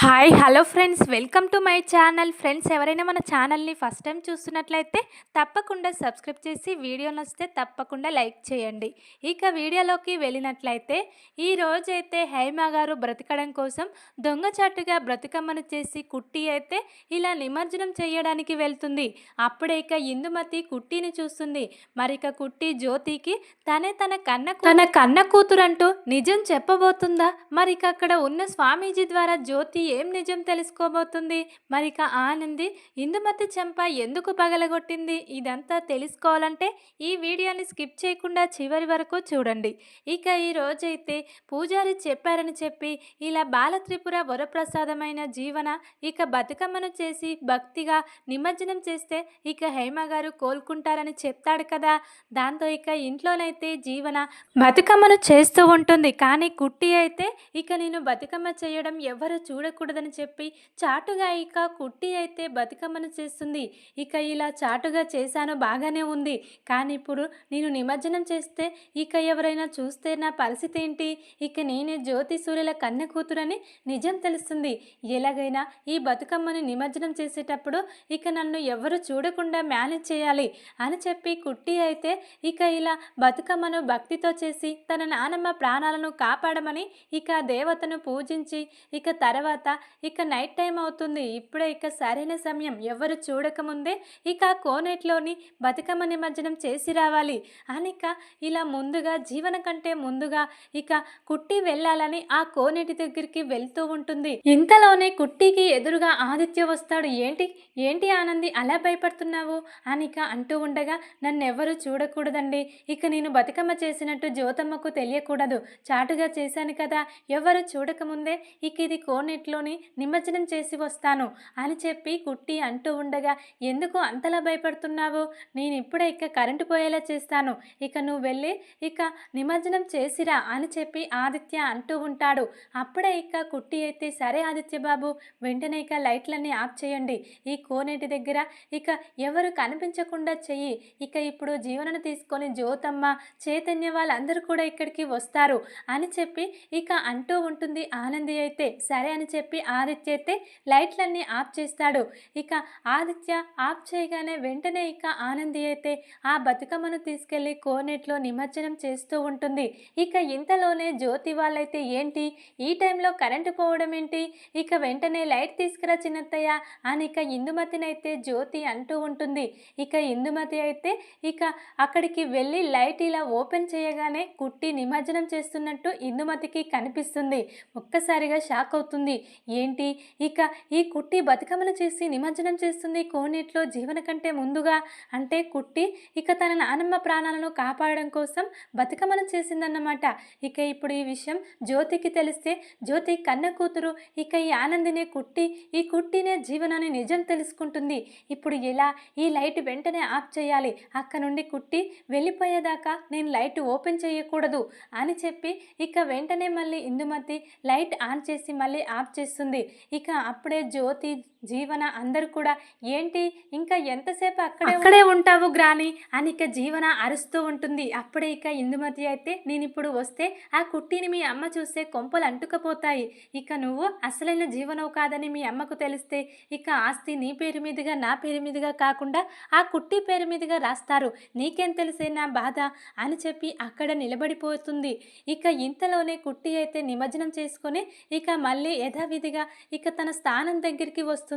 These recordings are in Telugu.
Hi hello friends. Welcome to my channel. Friends ఎవరైనా మన ఛానల్ని ఫస్ట్ టైం చూస్తున్నట్లయితే తప్పకుండా సబ్స్క్రైబ్ చేసి వీడియో నచ్చితే తప్పకుండా లైక్ చేయండి. ఇక వీడియోలోకి వెళ్ళినట్లయితే ఈ రోజైతే హైమా గారు బ్రతకడం కోసం దొంగచాటుగా బ్రతికమ్మను చేసి కుట్టి అయితే ఇలా నిమజ్జనం చేయడానికి వెళ్తుంది. అప్పుడే ఇక ఇందుమతి కుట్టిని చూస్తుంది. మరి ఇక కుట్టి జ్యోతికి తనే తన కన్న తన కన్న కూతురంటూ నిజం చెప్పబోతుందా? మరి ఇక అక్కడ ఉన్న స్వామీజీ ద్వారా జ్యోతి ఏం నిజం తెలుసుకోబోతుంది? మరి ఇక ఆనంది ఇందుమతి చెంప ఎందుకు పగలగొట్టింది? ఇదంతా తెలుసుకోవాలంటే ఈ వీడియోని స్కిప్ చేయకుండా చివరి వరకు చూడండి. ఇక ఈ రోజైతే పూజారి చెప్పారని చెప్పి ఇలా బాలత్రిపుర వరప్రసాదమైన జీవన ఇక బతుకమ్మను చేసి భక్తిగా నిమజ్జనం చేస్తే ఇక హేమ గారు కోలుకుంటారని చెప్తాడు కదా. దాంతో ఇక ఇంట్లోనైతే జీవన బతుకమ్మను చేస్తూ ఉంటుంది. కానీ కుట్టి అయితే ఇక నేను బతుకమ్మ చేయడం ఎవరు చేయకూడదని చెప్పి చాటుగా ఇక కుట్టి అయితే బతుకమ్మను చేస్తుంది. ఇక ఇలా చాటుగా చేశాను బాగానే ఉంది. కానీ ఇప్పుడు నేను నిమజ్జనం చేస్తే ఇక ఎవరైనా చూస్తే నా పరిస్థితి ఏంటి? ఇక నేనే జ్యోతి సూర్యుల కన్న కూతురని నిజం తెలుస్తుంది. ఎలాగైనా ఈ బతుకమ్మని నిమజ్జనం చేసేటప్పుడు ఇక నన్ను ఎవరు చూడకుండా మేనేజ్ చేయాలి అని చెప్పి కుట్టి అయితే ఇక ఇలా బతుకమ్మను భక్తితో చేసి తన నానమ్మ ప్రాణాలను కాపాడమని ఇక దేవతను పూజించి ఇక తర్వాత ఇక నైట్ టైం అవుతుంది. ఇప్పుడే ఇక సరైన సమయం. ఎవరు చూడకముందే ఇక కోనేట్లోని బతుకమ్మ నిమజ్జనం చేసి రావాలి. అనిక ఇలా ముందుగా జీవన కంటే ముందుగా ఇక కుట్టి వెళ్ళాలని ఆ కోనేటి దగ్గరికి వెళ్తూ ఉంటుంది. ఇంతలోనే కుట్టికి ఎదురుగా ఆదిత్య వస్తాడు. ఏంటి? ఏంటి ఆనంది? అలా భయపడుతున్నావు? అనిక అంటూ ఉండగా నన్నెవ్వరూ చూడకూడదండి. ఇక నేను బతుకమ్మ చేసినట్టు జ్యోతమ్మకు తెలియకూడదు. చాటుగా చేశాను కదా. ఎవరు చూడకముందే ఇక ఇది కోనేట్లోని నిమజ్జనం చేసి వస్తాను అని చెప్పి కుట్టి అంటూ ఉండగా ఎందుకు అంతలా భయపడుతున్నావు? నేను ఇప్పుడే ఇక కరెంటు పోయేలా చేస్తాను. ఇక నువ్వు వెళ్ళి ఇక నిమజ్జనం చేసిరా అని చెప్పి ఆదిత్య అంటూ ఉంటాడు. అప్పుడే ఇక కుట్టి అయితే సరే ఆదిత్య బాబు వెంటనే ఇక లైట్లన్నీ ఆఫ్ చేయండి. ఈ కోనేటి దగ్గర ఇక ఎవరు కనిపించకుండా చెయ్యి. ఇక ఇప్పుడు జీవనను తీసుకొని జ్యోతమ్మ చైతన్య వాళ్ళందరూ కూడా ఇక్కడికి వస్తారు అని చెప్పి ఇక అంటూ ఉంటుంది ఆనంది అయితే. సరే అని చెప్పి చెప్పి ఆదిత్య అయితే లైట్లన్నీ ఆఫ్ చేస్తాడు. ఇక ఆదిత్య ఆఫ్ చేయగానే వెంటనే ఇక ఆనంది అయితే ఆ బతుకమ్మను తీసుకెళ్ళి కోనేట్లో నిమజ్జనం చేస్తూ ఉంటుంది. ఇక ఇంతలోనే జ్యోతి వాళ్ళైతే ఏంటి? ఈ టైంలో కరెంటు పోవడం ఏంటి? ఇక వెంటనే లైట్ తీసుకురా చిన్నత్తయ్య అని ఇక ఇందుమతినైతే జ్యోతి అంటూ ఉంటుంది. ఇక ఇందుమతి అయితే ఇక అక్కడికి వెళ్ళి లైట్ ఇలా ఓపెన్ చేయగానే కుట్టి నిమజ్జనం చేస్తున్నట్టు ఇందుమతికి కనిపిస్తుంది. ఒక్కసారిగా షాక్ అవుతుంది. ఏంటి? ఇక ఈ కుట్టి బతుకమ్మలు చేసి నిమజ్జనం చేస్తుంది కోనేట్లో జీవన కంటే ముందుగా అంటే కుట్టి ఇక తన నానమ్మ ప్రాణాలను కాపాడడం కోసం బతుకమ్మను చేసిందన్నమాట. ఇక ఇప్పుడు ఈ విషయం జ్యోతికి తెలిస్తే జ్యోతి కన్న కూతురు ఇక ఈ ఆనందినే కుట్టి ఈ కుట్టినే జీవనాన్ని నిజం తెలుసుకుంటుంది. ఇప్పుడు ఎలా ఈ లైట్ వెంటనే ఆఫ్ చేయాలి? అక్క నుండి కుట్టి వెళ్ళిపోయేదాకా నేను లైట్ ఓపెన్ చేయకూడదు అని చెప్పి ఇక వెంటనే మళ్ళీ ఇందుమతి లైట్ ఆన్ చేసి మళ్ళీ ఆఫ్ చేసి చేస్తుంది. ఇక అప్పుడే జ్యోతి జీవన అందరు కూడా ఏంటి? ఇంకా ఎంతసేపు అక్కడే అక్కడే ఉంటావు గ్రాని? అని ఇక జీవన అరుస్తూ ఉంటుంది. అప్పుడే ఇక ఇందుమతి అయితే నేను ఇప్పుడు వస్తే ఆ కుట్టిని మీ అమ్మ చూస్తే కొంపలు అంటుకపోతాయి. ఇక నువ్వు అసలైన జీవనవు కాదని మీ అమ్మకు తెలిస్తే ఇక ఆస్తి నీ పేరు మీదుగా నా పేరు మీదుగా కాకుండా ఆ కుట్టి పేరు మీదుగా రాస్తారు. నీకేం తెలిసే నా బాధ? అని చెప్పి అక్కడ నిలబడిపోతుంది. ఇక ఇంతలోనే కుట్టి అయితే నిమజ్జనం చేసుకొని ఇక మళ్ళీ యథావిధిగా ఇక తన స్థానం దగ్గరికి వస్తుంది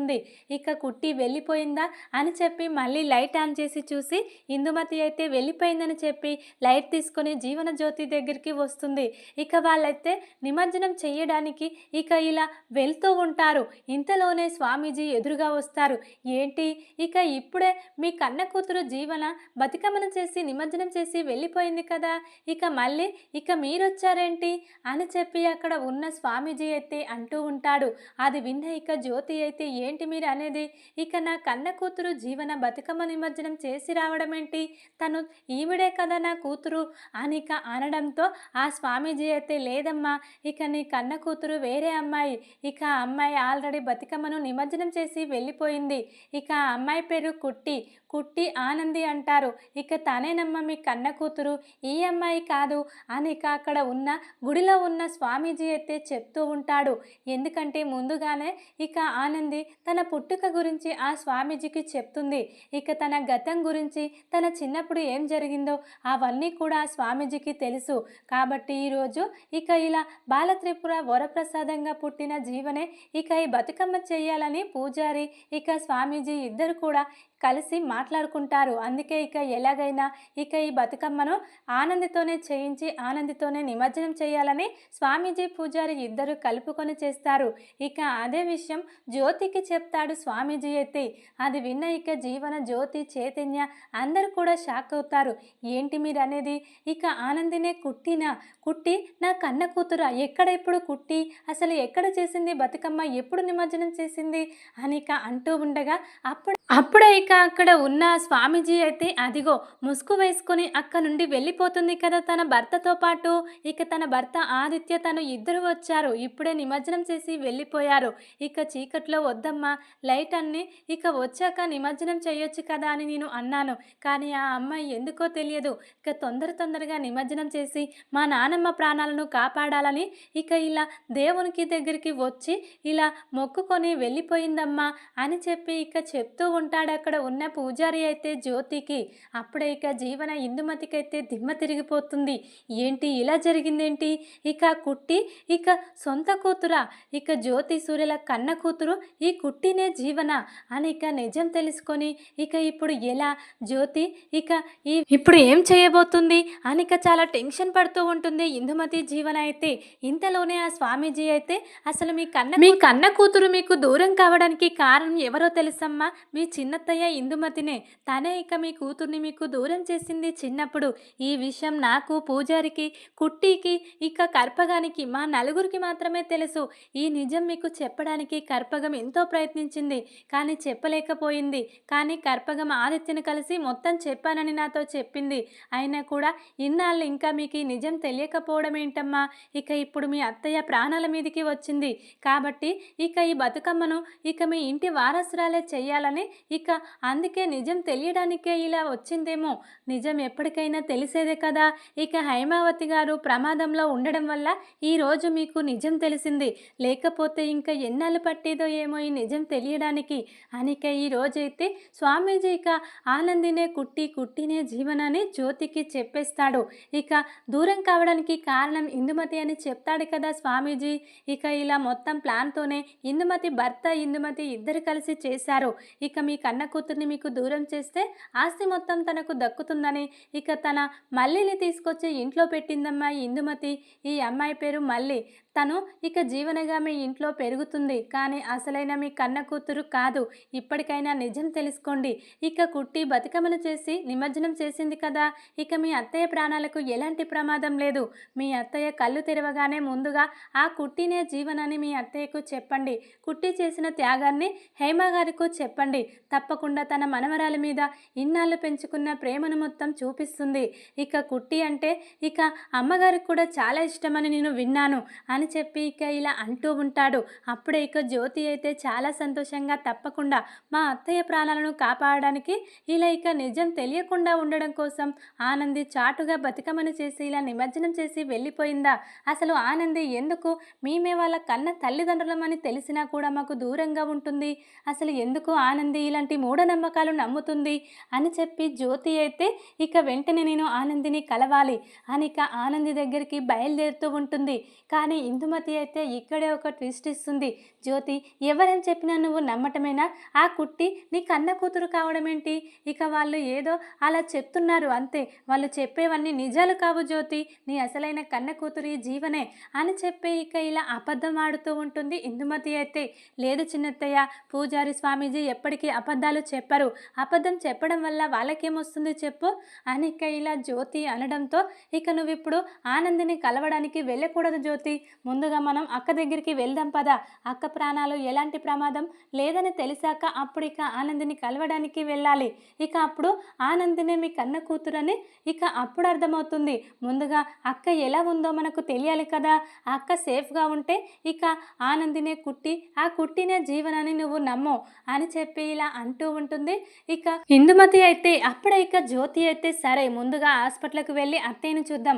ఇక కుట్టి వెళ్ళిపోయిందా? అని చెప్పి మళ్ళీ లైట్ ఆన్ చేసి చూసి ఇందుమతి అయితే వెళ్ళిపోయిందని చెప్పి లైట్ తీసుకొని జీవన జ్యోతి దగ్గరికి వస్తుంది. ఇక వాళ్ళైతే నిమజ్జనం చేయడానికి ఇక ఇలా వెళ్తూ ఉంటారు. ఇంతలోనే స్వామీజీ ఎదురుగా వస్తారు. ఏంటి? ఇక ఇప్పుడే మీ కన్న కూతురు జీవన బతికమన చేసి నిమజ్జనం చేసి వెళ్ళిపోయింది కదా? ఇక మళ్ళీ ఇక మీరొచ్చారేంటి? అని చెప్పి అక్కడ ఉన్న స్వామీజీ అయితే అంటూ ఉంటాడు. అది విన్న ఇక జ్యోతి అయితే ఏ ఏంటి మీరు అనేది ఇక నా కన్న కూతురు జీవన బతుకమ్మ నిమజ్జనం చేసి రావడం ఏంటి తను ఈవిడే కదా నా కూతురు అని ఇక అనడంతో ఆ స్వామీజీ అయితే లేదమ్మా. ఇక నీ కన్న కూతురు వేరే అమ్మాయి. ఇక ఆ అమ్మాయి ఆల్రెడీ బతుకమ్మను నిమజ్జనం చేసి వెళ్ళిపోయింది. ఇక ఆ అమ్మాయి పేరు కుట్టి. కుట్టి ఆనంది అంటారు. ఇక తనేనమ్మ మీ కన్న కూతురు. ఈ అమ్మాయి కాదు. అని ఇక అక్కడ ఉన్న గుడిలో ఉన్న స్వామీజీ అయితే చెప్తూ ఉంటాడు. ఎందుకంటే ముందుగానే ఇక ఆనంది తన పుట్టుక గురించి ఆ స్వామీజీకి చెప్తుంది. ఇక తన గతం గురించి తన చిన్నప్పుడు ఏం జరిగిందో అవన్నీ కూడా ఆ స్వామీజీకి తెలుసు. కాబట్టి ఈరోజు ఇక ఇలా బాలత్రిపుర వరప్రసాదంగా పుట్టిన జీవనే ఇక ఈ బతుకమ్మ చేయాలని పూజారి ఇక స్వామీజీ ఇద్దరు కూడా కలిసి మాట్లాడుకుంటారు. అందుకే ఇక ఎలాగైనా ఇక ఈ బతుకమ్మను ఆనందితోనే చేయించి ఆనందితోనే నిమజ్జనం చేయాలని స్వామీజీ పూజారి ఇద్దరు కలుపుకొని చేస్తారు. ఇక అదే విషయం జ్యోతికి చెప్తాడు స్వామీజీ అయితే. అది విన్న ఇక జీవన జ్యోతి చైతన్య అందరూ కూడా షాక్ అవుతారు. ఏంటి మీరు అనేది ఇక ఆనందినే కుట్టినా కుట్టి నా కన్న కూతురా ఎక్కడెప్పుడు కుట్టి అసలు ఎక్కడ చేసింది బతుకమ్మ ఎప్పుడు నిమజ్జనం చేసింది అని ఇక అంటూ ఉండగా అప్పుడు అప్పుడైక అక్కడ ఉన్న స్వామీజీ అయితే అదిగో ముసుగు వేసుకొని అక్క నుండి వెళ్ళిపోతుంది కదా తన భర్తతో పాటు. ఇక తన భర్త ఆదిత్య తను ఇద్దరు వచ్చారు. ఇప్పుడే నిమజ్జనం చేసి వెళ్ళిపోయారు. ఇక చీకట్లో వద్దమ్మా లైట్ అన్ని. ఇక వచ్చాక నిమజ్జనం చేయొచ్చు కదా అని నేను అన్నాను. కానీ ఆ అమ్మాయి ఎందుకో తెలియదు. ఇక తొందర తొందరగా నిమజ్జనం చేసి మా నానమ్మ ప్రాణాలను కాపాడాలని ఇక ఇలా దేవునికి దగ్గరికి వచ్చి ఇలా మొక్కుకొని వెళ్ళిపోయిందమ్మా అని చెప్పి ఇక చెప్తూ ఉంటాడు అక్కడ ఉన్న పూజారి అయితే జ్యోతికి అప్పుడే ఇక జీవన ఇందుమతికి అయితే దిమ్మ తిరిగిపోతుంది. ఏంటి ఇలా జరిగిందేంటి? ఇక కుట్టి ఇక సొంత కూతురా? ఇక జ్యోతి సూర్యుల కన్న కూతురు ఈ కుట్టినే జీవన అని ఇక నిజం తెలుసుకొని ఇక ఇప్పుడు ఎలా జ్యోతి ఇక ఈ ఇప్పుడు ఏం చేయబోతుంది అని ఇక చాలా టెన్షన్ పడుతూ ఉంటుంది ఇందుమతి జీవన అయితే. ఇంతలోనే ఆ స్వామీజీ అయితే అసలు మీ కన్న మీ కన్న కూతురు మీకు దూరం కావడానికి కారణం ఎవరో తెలుసమ్మా? మీ చిన్నత్తయ్య ఇందుమతినే. తనే ఇక మీ కూతుర్ని మీకు దూరం చేసింది చిన్నప్పుడు. ఈ విషయం నాకు పూజారికి కుట్టికి ఇక కర్పగానికి మా నలుగురికి మాత్రమే తెలుసు. ఈ నిజం మీకు చెప్పడానికి కర్పగం ఎంతో ప్రయత్నించింది. కానీ చెప్పలేకపోయింది. కానీ కర్పగం ఆదిత్యను కలిసి మొత్తం చెప్పానని నాతో చెప్పింది. అయినా కూడా ఇన్నాళ్ళు ఇంకా మీకు ఈ నిజం తెలియకపోవడం ఏంటమ్మా? ఇక ఇప్పుడు మీ అత్తయ్య ప్రాణాల మీదకి వచ్చింది. కాబట్టి ఇక ఈ బతుకమ్మను ఇక మీ ఇంటి వారసురాలే చేయాలని ఇక అందుకే నిజం తెలియడానికే ఇలా వచ్చిందేమో. నిజం ఎప్పటికైనా తెలిసేదే కదా. ఇక హైమావతి గారు ప్రమాదంలో ఉండడం వల్ల ఈరోజు మీకు నిజం తెలిసింది. లేకపోతే ఇంకా ఎన్నాళ్ళు పట్టేదో ఏమో ఈ నిజం తెలియడానికి. అనిక ఈ రోజైతే స్వామీజీ ఇక ఆనందినే కుట్టి కుట్టినే జీవనాన్ని జ్యోతికి చెప్పేస్తాడు. ఇక దూరం కావడానికి కారణం ఇందుమతి అని చెప్తాడు కదా స్వామీజీ. ఇక ఇలా మొత్తం ప్లాన్తోనే ఇందుమతి భర్త ఇందుమతి ఇద్దరు కలిసి చేశారు. ఇక మీ కన్న కూతుర్ని మీకు దూరం చేస్తే ఆస్తి మొత్తం తనకు దక్కుతుందని ఇక తన మల్లిని తీసుకొచ్చి ఇంట్లో పెట్టిందమ్మా ఇందుమతి. ఈ అమ్మాయి పేరు మల్లి. తను ఇక జీవనగా మీ ఇంట్లో పెరుగుతుంది. కానీ అసలైన మీ కన్న కూతురు కాదు. ఇప్పటికైనా నిజం తెలుసుకోండి. ఇక కుట్టి బతుకమ్మను చేసి నిమజ్జనం చేసింది కదా. ఇక మీ అత్తయ్య ప్రాణాలకు ఎలాంటి ప్రమాదం లేదు. మీ అత్తయ్య కళ్ళు తెరవగానే ముందుగా ఆ కుట్టినే జీవనని మీ అత్తయ్యకు చెప్పండి. కుట్టి చేసిన త్యాగాన్ని హేమ గారికి చెప్పండి. తప్పకుండా తన మనవరాల మీద ఇన్నాళ్ళు పెంచుకున్న ప్రేమను మొత్తం చూపిస్తుంది. ఇక కుట్టి అంటే ఇక అమ్మగారికి కూడా చాలా ఇష్టమని నేను విన్నాను అని చెప్పి ఇక ఇలా అంటూ ఉంటాడు. అప్పుడే ఇక జ్యోతి అయితే చాలా సంతోషంగా తప్పకుండా మా అత్తయ్య ప్రాణాలను కాపాడడానికి ఇలా ఇక నిజం తెలియకుండా ఉండడం కోసం ఆనంది చాటుగా బతుకమ్మను చేసి ఇలా నిమజ్జనం చేసి వెళ్ళిపోయిందా? అసలు ఆనంది ఎందుకు మేమే వాళ్ళ కన్న తల్లిదండ్రులమని తెలిసినా కూడా మాకు దూరంగా ఉంటుంది? అసలు ఎందుకు ఆనంది ఇలాంటి మూఢనమ్మకాలు నమ్ముతుంది అని చెప్పి జ్యోతి అయితే ఇక వెంటనే నేను ఆనందిని కలవాలి అని ఇక ఆనంది దగ్గరికి బయలుదేరుతూ ఉంటుంది. కానీ ఇందుమతి అయితే ఇక్కడే ఒక ట్విస్ట్ ఇస్తుంది. జ్యోతి ఎవరని చెప్పినా నువ్వు నమ్మటమేనా? ఆ కుట్టి నీ కన్న కూతురు కావడం ఏంటి? ఇక వాళ్ళు ఏదో అలా చెప్తున్నారు అంతే. వాళ్ళు చెప్పేవన్నీ నిజాలు కావు జ్యోతి. నీ అసలైన కన్న కూతురు ఈ జీవనే అని చెప్పి ఇక ఇలా అబద్ధం ఆడుతూ ఉంటుంది ఇందుమతి అయితే. లేదు చిన్నత్తయ్య పూజారి స్వామీజీ ఎప్పటికీ అబద్ధాలు చెప్పరు. అబద్ధం చెప్పడం వల్ల వాళ్ళకేమొస్తుంది చెప్పు? అనిక ఇలా జ్యోతి అనడంతో ఇక నువ్వు ఇప్పుడు ఆనందిని కలవడానికి వెళ్ళకూడదు జ్యోతి. ముందుగా మనం అక్క దగ్గరికి వెళ్దాం పదా. అక్క ప్రాణాలు ఎలాంటి ప్రమాదం? లేదని తెలిసాక అప్పుడు ఇక ఆనందిని కలవడానికి వెళ్ళాలి. ఇక అప్పుడు ఆనందిని మీ కన్న కూతురని ఇక అప్పుడు అర్థమవుతుంది. ముందుగా అక్క ఎలా ఉందో మనకు తెలియాలి కదా. ఆ అక్క సేఫ్గా ఉంటే ఇక ఆనందినే కుట్టి ఆ కుట్టిన జీవనాన్ని నువ్వు నమ్ము అని చెప్పి ఇలా అంటూ ఉంటుంది. ఇక ఇందుమతి అయితే అప్పుడే ఇక జ్యోతి అయితే సరే ముందుగా హాస్పిటల్కి వెళ్ళి అత్తయ్యని చూద్దాం.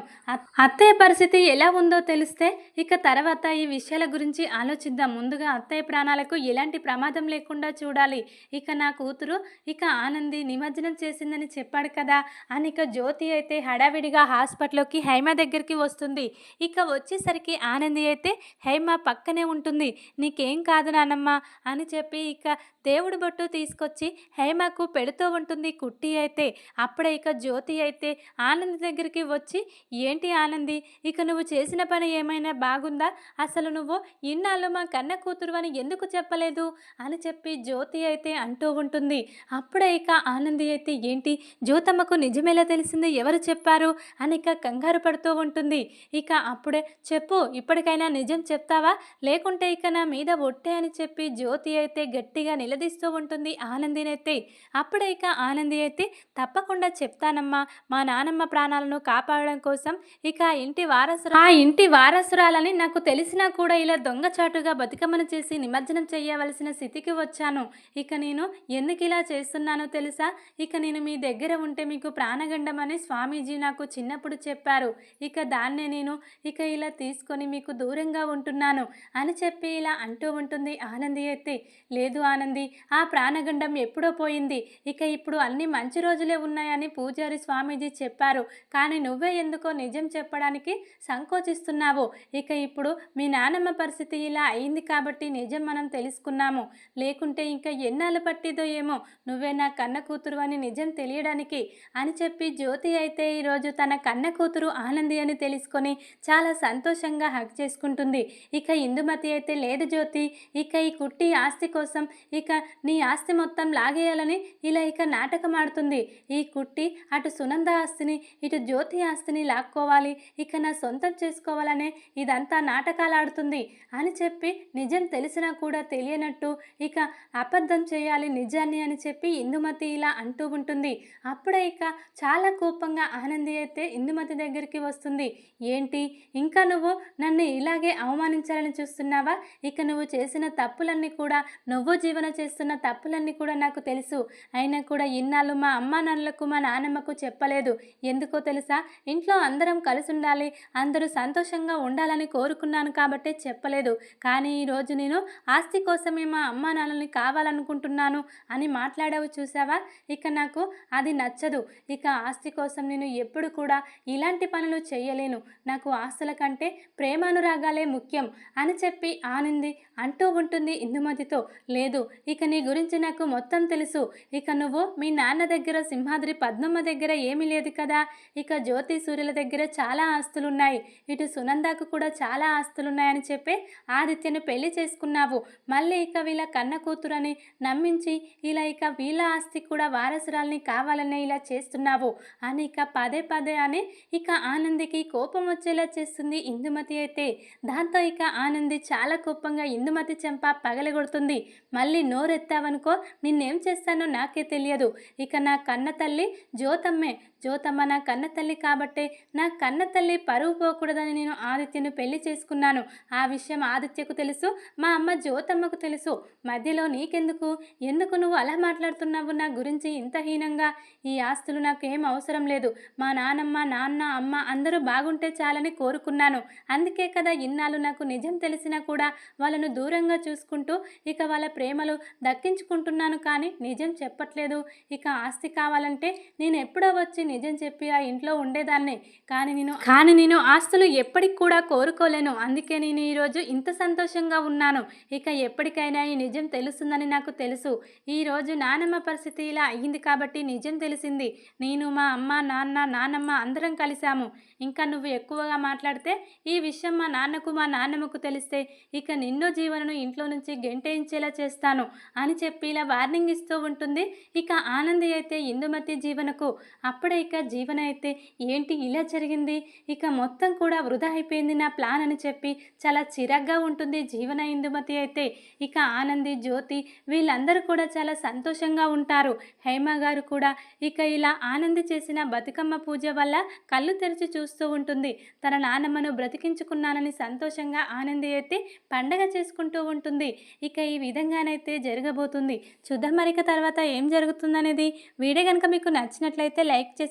అత్తయ్య పరిస్థితి ఎలా ఉందో తెలిస్తే ఇక తర్వాత ఈ విషయాల గురించి ఆలోచిద్దాం. ముందుగా అత్తయ్య ప్రాణాలకు ఎలాంటి ప్రమాదం లేకుండా చూడాలి. ఇక నా కూతురు ఇక ఆనంది నిమజ్జనం చేసిందని చెప్పాడు కదా అని ఇక జ్యోతి అయితే హడావిడిగా హాస్పిటల్లోకి హైమ దగ్గరికి వస్తుంది. ఇక వచ్చేసరికి ఆనంది అయితే హైమ పక్కనే ఉంటుంది. నీకేం కాదు నానమ్మ అని చెప్పి ఇక దేవుడి బొట్టు తీసుకొచ్చి హేమకు పెడుతూ ఉంటుంది కుట్టి అయితే అప్పుడే ఇక జ్యోతి అయితే ఆనంది దగ్గరికి వచ్చి ఏంటి ఆనంది ఇక నువ్వు చేసిన పని ఏమైనా బాగుందా? అసలు నువ్వు ఇన్నాళ్ళు మా కన్న కూతురు అని ఎందుకు చెప్పలేదు? అని చెప్పి జ్యోతి అయితే అంటూ ఉంటుంది. అప్పుడే ఇక ఆనంది అయితే ఏంటి జ్యోతమ్మకు నిజమేలా తెలిసింది ఎవరు చెప్పారు? అని ఇక కంగారు పడుతూ ఉంటుంది. ఇక అప్పుడే చెప్పు ఇప్పటికైనా నిజం చెప్తావా? లేకుంటే ఇక నా మీద ఒట్టే అని చెప్పి జ్యోతి అయితే గట్టిగా నిలదీస్తూ ఉంటుంది. ఆనందినైతే అప్పుడైక ఆనంది అయితే తప్పకుండా చెప్తానమ్మా. మా నానమ్మ ప్రాణాలను కాపాడడం కోసం ఇక ఇంటి వారసురా ఆ ఇంటి వారసురాలని నాకు తెలిసినా కూడా ఇలా దొంగచాటుగా బతుకమ్మను చేసి నిమజ్జనం చేయవలసిన స్థితికి వచ్చాను. ఇక నేను ఎందుకు ఇలా చేస్తున్నానో తెలుసా? ఇక నేను మీ దగ్గర ఉంటే మీకు ప్రాణగండం అని స్వామీజీ నాకు చిన్నప్పుడు చెప్పారు. ఇక దాన్నే నేను ఇక ఇలా తీసుకొని మీకు దూరంగా ఉంటున్నాను అని చెప్పి ఇలా అంటూ ఉంటుంది ఆనంది అయితే. లేదు ఆనంది ఆ జ్ఞానగండం ఎప్పుడో పోయింది. ఇక ఇప్పుడు అన్ని మంచి రోజులే ఉన్నాయని పూజారి స్వామీజీ చెప్పారు. కానీ నువ్వే ఎందుకో నిజం చెప్పడానికి సంకోచిస్తున్నావు. ఇక ఇప్పుడు మీ నానమ్మ పరిస్థితి ఇలా అయింది కాబట్టి నిజం మనం తెలుసుకున్నాము. లేకుంటే ఇంకా ఎన్నాళ్ళు పట్టిదో ఏమో. నువ్వే నా కన్న కూతురు అని నిజం తెలియడానికి అని చెప్పి జ్యోతి అయితే ఈరోజు తన కన్న కూతురు ఆనంది అని తెలుసుకొని చాలా సంతోషంగా హక్ చేసుకుంటుంది. ఇక ఇందుమతి అయితే లేదు జ్యోతి. ఇక ఈ కుట్టి ఆస్తి కోసం ఇక నీ ఆస్తి మొత్తం లాగేయాలని ఇలా ఇక నాటకం ఆడుతుంది ఈ కుట్టి అటు సునంద ఆస్తిని ఇటు జ్యోతి ఆస్తిని లాక్కోవాలి. ఇక నా సొంతం చేసుకోవాలనే ఇదంతా నాటకాలు ఆడుతుంది అని చెప్పి నిజం తెలిసినా కూడా తెలియనట్టు ఇక అబద్ధం చేయాలి నిజాన్ని అని చెప్పి ఇందుమతి ఇలా అంటూ ఉంటుంది. అప్పుడే ఇక చాలా కోపంగా ఆనంది అయితే ఇందుమతి దగ్గరికి వస్తుంది. ఏంటి? ఇంకా నువ్వు నన్ను ఇలాగే అవమానించాలని చూస్తున్నావా? ఇక నువ్వు చేసిన తప్పులన్నీ కూడా నువ్వు జీవన చేస్తున్న తప్పు తప్పులన్నీ కూడా నాకు తెలుసు. అయినా కూడా ఇన్నాళ్ళు మా అమ్మ నాన్నలకు మా నాన్నమ్మకు చెప్పలేదు. ఎందుకో తెలుసా? ఇంట్లో అందరం కలిసి ఉండాలి అందరూ సంతోషంగా ఉండాలని కోరుకున్నాను కాబట్టే చెప్పలేదు. కానీ ఈరోజు నేను ఆస్తి కోసమే మా అమ్మ నాన్నల్ని కావాలనుకుంటున్నాను అని మాట్లాడావు చూసావా? ఇక నాకు అది నచ్చదు. ఇక ఆస్తి కోసం నేను ఎప్పుడు కూడా ఇలాంటి పనులు చేయలేను నాకు ఆస్తుల కంటే ప్రేమానురాగాలే ముఖ్యం అని చెప్పి ఆనంది అంటూ ఉంటుంది ఇందుమతితో. లేదు ఇక నీ గురించి నాకు మొత్తం తెలుసు. ఇక నువ్వు మీ నాన్న దగ్గర సింహాద్రి పద్మమ్మ దగ్గర ఏమీ లేదు కదా? ఇక జ్యోతి సూర్యుల దగ్గర చాలా ఆస్తులున్నాయి. ఇటు సునందాకు కూడా చాలా ఆస్తులున్నాయని చెప్పి ఆదిత్యను పెళ్ళి చేసుకున్నావు. మళ్ళీ ఇక వీళ్ళ కన్న కూతురని నమ్మించి ఇలా ఇక వీళ్ళ ఆస్తి కూడా వారసురాల్ని కావాలనే ఇలా చేస్తున్నావు. అని ఇక పదే పదే అని ఇక ఆనందికి కోపం వచ్చేలా చేస్తుంది ఇందుమతి అయితే. దాంతో ఇక ఆనంది చాలా కోపంగా ఇందుమతి చెంప పగలగొడుతుంది. మళ్ళీ నోరెత్తావనుకో నిన్నేం చేస్తానో నాకే తెలియదు. ఇక నా కన్న తల్లి జ్యోతమ్మే జ్యోతమ్మ నా కన్న తల్లి కాబట్టే నా కన్న తల్లి పరువు పోకూడదని నేను ఆదిత్యను పెళ్ళి చేసుకున్నాను. ఆ విషయం ఆదిత్యకు తెలుసు మా అమ్మ జ్యోతమ్మకు తెలుసు. మధ్యలో నీకెందుకు? ఎందుకు నువ్వు అలా మాట్లాడుతున్నావు నా గురించి ఇంత హీనంగా? ఈ ఆస్తులు నాకు ఏం అవసరం లేదు. మా నానమ్మ నాన్న అమ్మ అందరూ బాగుంటే చాలని కోరుకున్నాను. అందుకే కదా ఇన్నాళ్ళు నాకు నిజం తెలిసినా కూడా వాళ్ళను దూరంగా చూసుకుంటూ ఇక వాళ్ళ ప్రేమలు దక్కించుకుంటున్నాను కానీ నిజం చెప్పట్లేదు. ఇక ఆస్తి కావాలంటే నేను ఎప్పుడో వచ్చి నిజం చెప్పి ఆ ఇంట్లో ఉండేదాన్ని. కానీ నేను కానీ నేను ఆస్తులు ఎప్పటికి కూడా కోరుకోలేను. అందుకే నేను ఈరోజు ఇంత సంతోషంగా ఉన్నాను. ఇక ఎప్పటికైనా ఈ నిజం తెలుస్తుందని నాకు తెలుసు. ఈరోజు నానమ్మ పరిస్థితి ఇలా అయ్యింది కాబట్టి నిజం తెలిసింది. నేను మా అమ్మ నాన్న నానమ్మ అందరం కలిశాము. ఇంకా నువ్వు ఎక్కువగా మాట్లాడితే ఈ విషయం మా నాన్నకు మా నాన్నమ్మకు తెలిస్తే ఇక నిన్నో జీవనను ఇంట్లో నుంచి గెంటేయించేలా చేస్తాను అని చెప్పి ఇలా వార్నింగ్ ఇస్తూ ఉంటుంది. ఇక ఆనంది అయితే ఇందుమతి జీవనకు అప్పుడే ఇక జీవన అయితే ఏంటి ఇలా జరిగింది? ఇక మొత్తం కూడా వృధా అయిపోయింది నా ప్లాన్ అని చెప్పి చాలా చిరాగ్గా ఉంటుంది జీవన ఇందుమతి అయితే. ఇక ఆనంది జ్యోతి వీళ్ళందరూ కూడా చాలా సంతోషంగా ఉంటారు. హేమ గారు కూడా ఇక ఇలా ఆనంది చేసిన బతుకమ్మ పూజ వల్ల కళ్ళు తెరిచి చూస్తూ ఉంటుంది. తన నానమ్మను బ్రతికించుకున్నానని సంతోషంగా ఆనంది అయితే పండగ చేసుకుంటూ ఉంటుంది. ఇక ఈ విధంగానైతే జరగబోతుంది. చూద్దాం మరిక తర్వాత ఏం జరుగుతుందనేది. వీడియో కనుక మీకు నచ్చినట్లయితే లైక్ చేసి